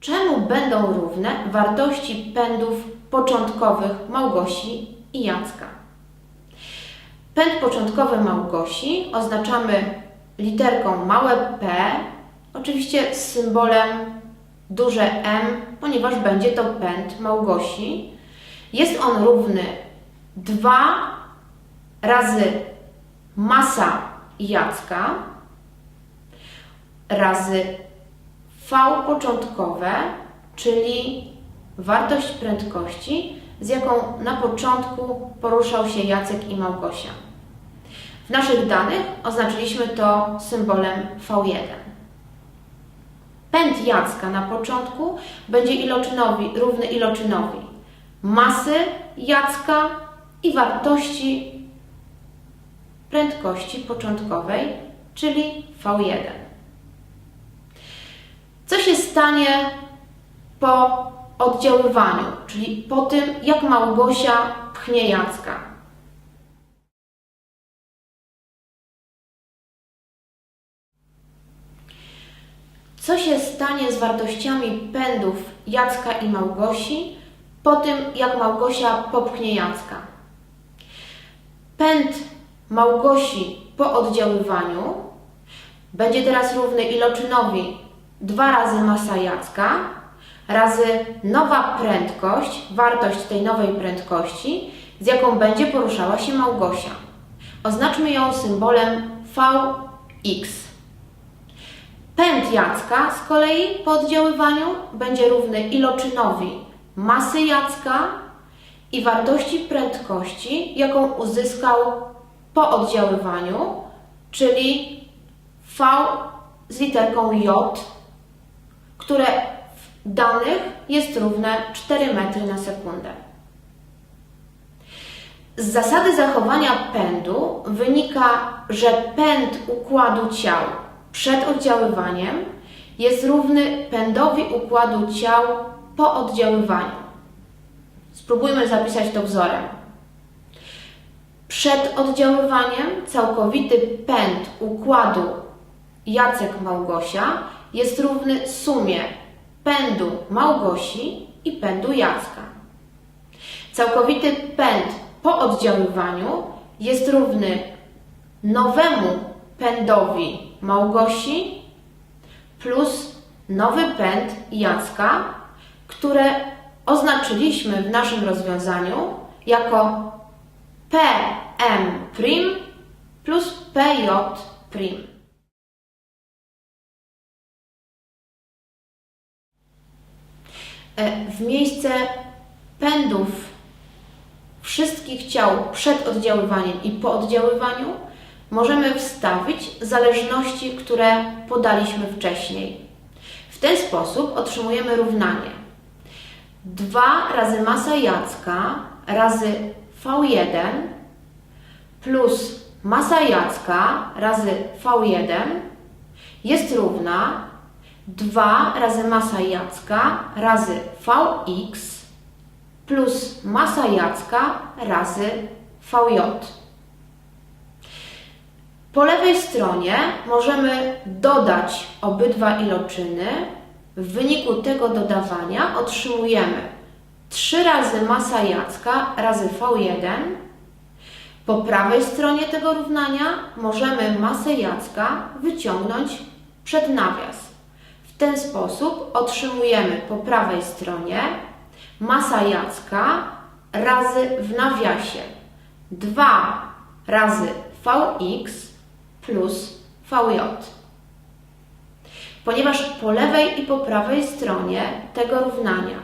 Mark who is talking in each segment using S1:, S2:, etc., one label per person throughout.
S1: Czemu będą równe wartości pędów początkowych Małgosi i Jacka? Pęd początkowy Małgosi oznaczamy literką małe p, oczywiście z symbolem duże M, ponieważ będzie to pęd Małgosi. Jest on równy 2 razy masa Jacka razy V początkowe, czyli wartość prędkości, z jaką na początku poruszał się Jacek i Małgosia. W naszych danych oznaczyliśmy to symbolem V1. Pęd Jacka na początku będzie iloczynowi, równy iloczynowi masy Jacka i wartości prędkości początkowej, czyli V1. Co się stanie po oddziaływaniu, czyli po tym, jak Małgosia pchnie Jacka? Co się stanie z wartościami pędów Jacka i Małgosi po tym, jak Małgosia popchnie Jacka? Pęd Małgosi po oddziaływaniu będzie teraz równy iloczynowi 2 razy masa Jacka razy nowa prędkość, wartość tej nowej prędkości, z jaką będzie poruszała się Małgosia. Oznaczmy ją symbolem Vx. Pęd Jacka z kolei po oddziaływaniu będzie równy iloczynowi masy Jacka i wartości prędkości, jaką uzyskał po oddziaływaniu, czyli V z literką J, które w danych jest równe 4 metry na sekundę. Z zasady zachowania pędu wynika, że pęd układu ciał przed oddziaływaniem jest równy pędowi układu ciał po oddziaływaniu. Spróbujmy zapisać to wzorem. Przed oddziaływaniem całkowity pęd układu Jacek-Małgosia jest równy sumie pędu Małgosi i pędu Jacka. Całkowity pęd po oddziaływaniu jest równy nowemu pędowi Małgosi plus nowy pęd Jacka, które oznaczyliśmy w naszym rozwiązaniu jako PM' plus PJ'. E, w miejsce pędów wszystkich ciał przed oddziaływaniem i po oddziaływaniu możemy wstawić zależności, które podaliśmy wcześniej. W ten sposób otrzymujemy równanie 2 razy masa Jacka razy V1 plus masa Jacka razy V1 jest równa 2 razy masa Jacka razy Vx plus masa Jacka razy Vj. Po lewej stronie możemy dodać obydwa iloczyny. W wyniku tego dodawania otrzymujemy 3 razy masa Jacka razy V1. Po prawej stronie tego równania możemy masę Jacka wyciągnąć przed nawias. W ten sposób otrzymujemy po prawej stronie masa Jacka razy w nawiasie 2 razy Vx plus Vj. Ponieważ po lewej i po prawej stronie tego równania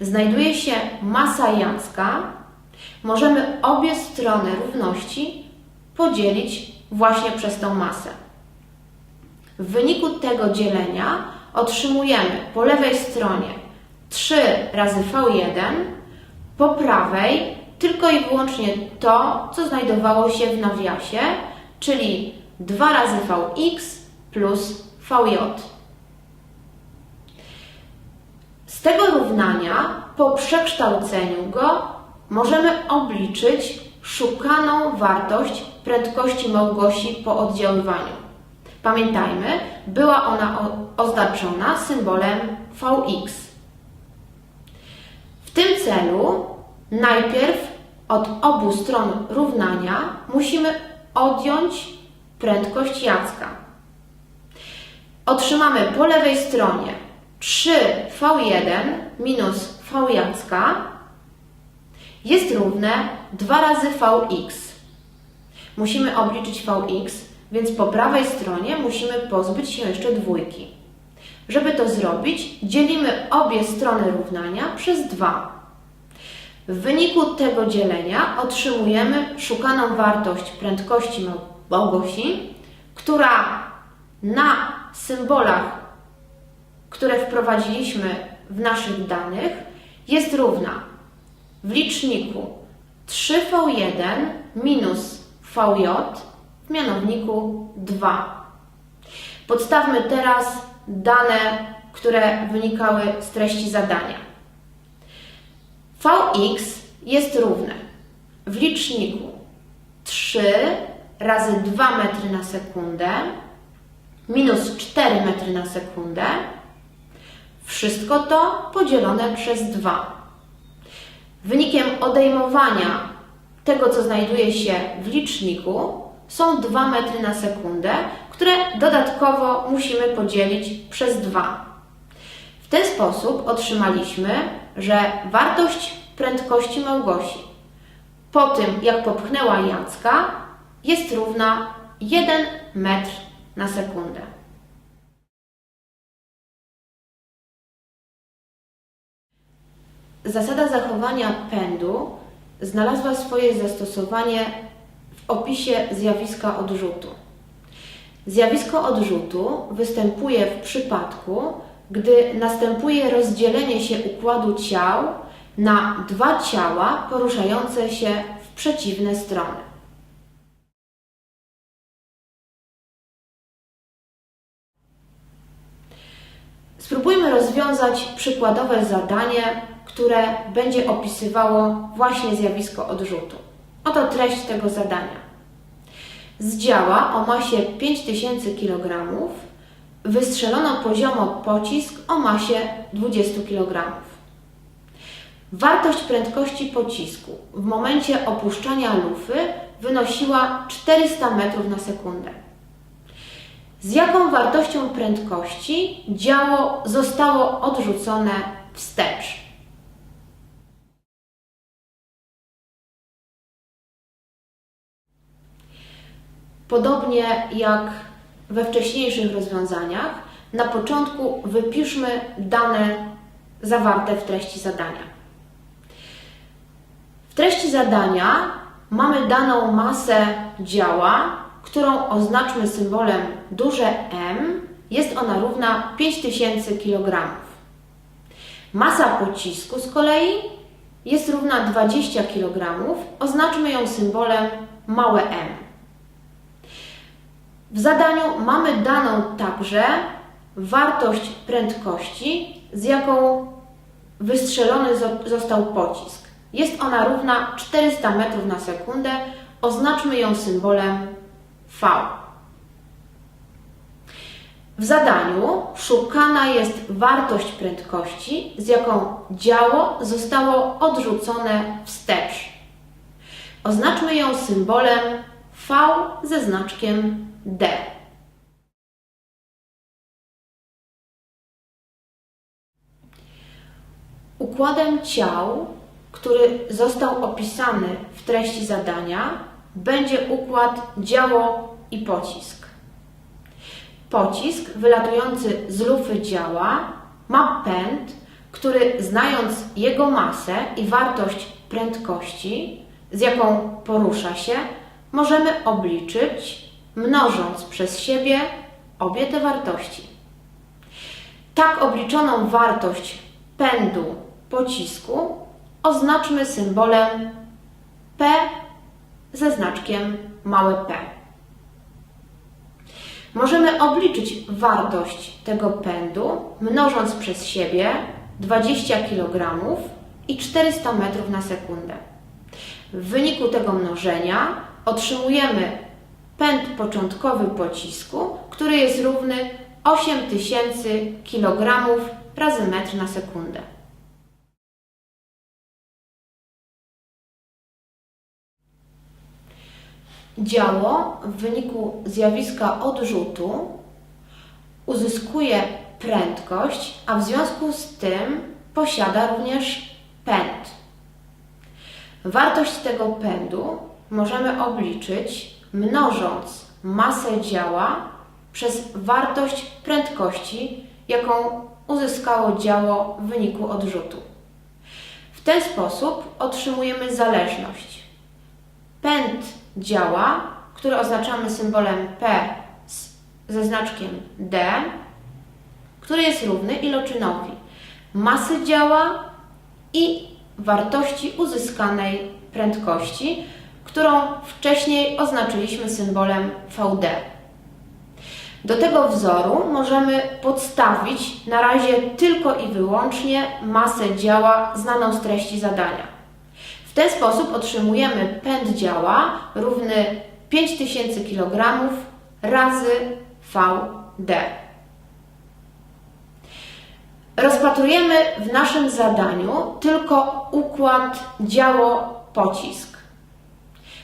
S1: znajduje się masa Jacka, możemy obie strony równości podzielić właśnie przez tą masę. W wyniku tego dzielenia otrzymujemy po lewej stronie 3 razy V1, po prawej tylko i wyłącznie to, co znajdowało się w nawiasie, czyli 2 razy Vx plus Vj. Z tego równania po przekształceniu go możemy obliczyć szukaną wartość prędkości Małgosi po oddziaływaniu. Pamiętajmy, była ona oznaczona symbolem Vx. W tym celu najpierw od obu stron równania musimy odjąć prędkość Jacka. Otrzymamy po lewej stronie 3V1 minus V Jacka jest równe 2 razy Vx. Musimy obliczyć Vx, więc po prawej stronie musimy pozbyć się jeszcze dwójki. Żeby to zrobić, dzielimy obie strony równania przez 2. W wyniku tego dzielenia otrzymujemy szukaną wartość prędkości Mał- Małgosi, która na symbolach, które wprowadziliśmy w naszych danych, jest równa w liczniku 3V1 minus VJ w mianowniku 2. Podstawmy teraz dane, które wynikały z treści zadania. Vx jest równe w liczniku 3 razy 2 metry na sekundę minus 4 metry na sekundę. Wszystko to podzielone przez 2. Wynikiem odejmowania tego, co znajduje się w liczniku, są 2 metry na sekundę, które dodatkowo musimy podzielić przez 2. W ten sposób otrzymaliśmy, że wartość prędkości Małgosi po tym, jak popchnęła Jacka, jest równa 1 metr na sekundę. Zasada zachowania pędu znalazła swoje zastosowanie w opisie zjawiska odrzutu. Zjawisko odrzutu występuje w przypadku, gdy następuje rozdzielenie się układu ciał na dwa ciała poruszające się w przeciwne strony. Spróbujmy rozwiązać przykładowe zadanie, które będzie opisywało właśnie zjawisko odrzutu. Oto treść tego zadania. Z działa o masie 5000 kg wystrzelono poziomo pocisk o masie 20 kg. Wartość prędkości pocisku w momencie opuszczania lufy wynosiła 400 metrów na sekundę. Z jaką wartością prędkości działo zostało odrzucone wstecz? Podobnie jak we wcześniejszych rozwiązaniach, na początku wypiszmy dane zawarte w treści zadania. W treści zadania mamy daną masę działa, którą oznaczmy symbolem duże M. Jest ona równa 5000 kg. Masa pocisku z kolei jest równa 20 kg. Oznaczmy ją symbolem małe m. W zadaniu mamy daną także wartość prędkości, z jaką wystrzelony zo- został pocisk. Jest ona równa 400 metrów na sekundę. Oznaczmy ją symbolem V. W zadaniu szukana jest wartość prędkości, z jaką działo zostało odrzucone wstecz. Oznaczmy ją symbolem V ze znaczkiem D. Układem ciał, który został opisany w treści zadania, będzie układ działo i pocisk. Pocisk wylatujący z lufy działa ma pęd, który znając jego masę i wartość prędkości, z jaką porusza się, możemy obliczyć, mnożąc przez siebie obie te wartości. Tak obliczoną wartość pędu pocisku oznaczmy symbolem P ze znaczkiem małe p. Możemy obliczyć wartość tego pędu, mnożąc przez siebie 20 kg i 400 metrów na sekundę. W wyniku tego mnożenia otrzymujemy pęd początkowy pocisku, który jest równy 8000 kg razy metr na sekundę. Działo w wyniku zjawiska odrzutu uzyskuje prędkość, a w związku z tym posiada również pęd. Wartość tego pędu możemy obliczyć mnożąc masę działa przez wartość prędkości, jaką uzyskało działo w wyniku odrzutu. W ten sposób otrzymujemy zależność. Pęd działa, który oznaczamy symbolem P z- ze znaczkiem D, który jest równy iloczynowi masy działa i wartości uzyskanej prędkości, którą wcześniej oznaczyliśmy symbolem VD. Do tego wzoru możemy podstawić na razie tylko i wyłącznie masę działa znaną z treści zadania. Ten sposób otrzymujemy pęd działa równy 5000 kg razy VD. Rozpatrujemy w naszym zadaniu tylko układ działo-pocisk.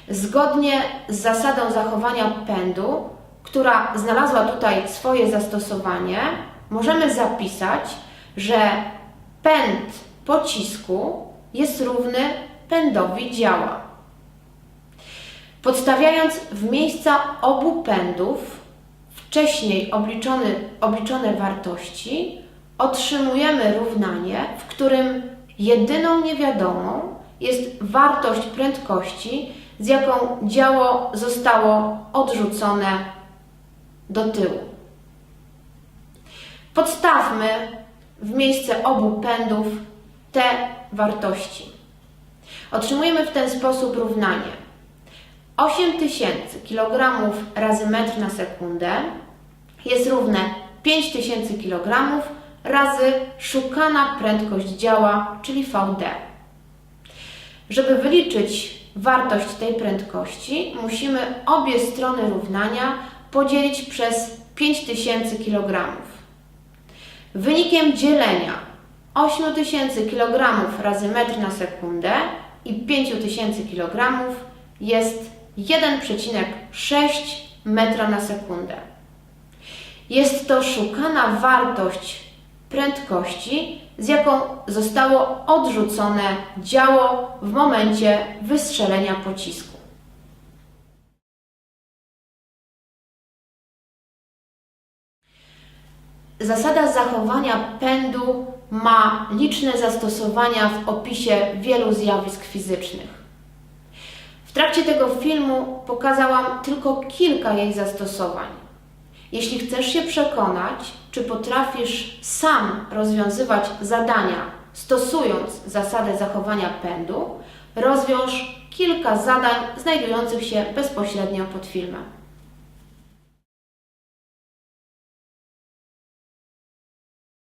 S1: Zgodnie z zasadą zachowania pędu, która znalazła tutaj swoje zastosowanie, możemy zapisać, że pęd pocisku jest równy pędowi działa. Podstawiając w miejsca obu pędów wcześniej obliczony, obliczone wartości, otrzymujemy równanie, w którym jedyną niewiadomą jest wartość prędkości, z jaką działo zostało odrzucone do tyłu. Podstawmy w miejsce obu pędów te wartości. Otrzymujemy w ten sposób równanie 8000 kg razy metr na sekundę jest równe 5000 kg razy szukana prędkość działa, czyli VD. Żeby wyliczyć wartość tej prędkości, musimy obie strony równania podzielić przez 5000 kg. Wynikiem dzielenia 8000 kg razy metr na sekundę i 5000 kg jest 1,6 metra na sekundę. Jest to szukana wartość prędkości, z jaką zostało odrzucone działo w momencie wystrzelenia pocisku. Zasada zachowania pędu ma liczne zastosowania w opisie wielu zjawisk fizycznych. W trakcie tego filmu pokazałam tylko kilka jej zastosowań. Jeśli chcesz się przekonać, czy potrafisz sam rozwiązywać zadania stosując zasadę zachowania pędu, rozwiąż kilka zadań znajdujących się bezpośrednio pod filmem.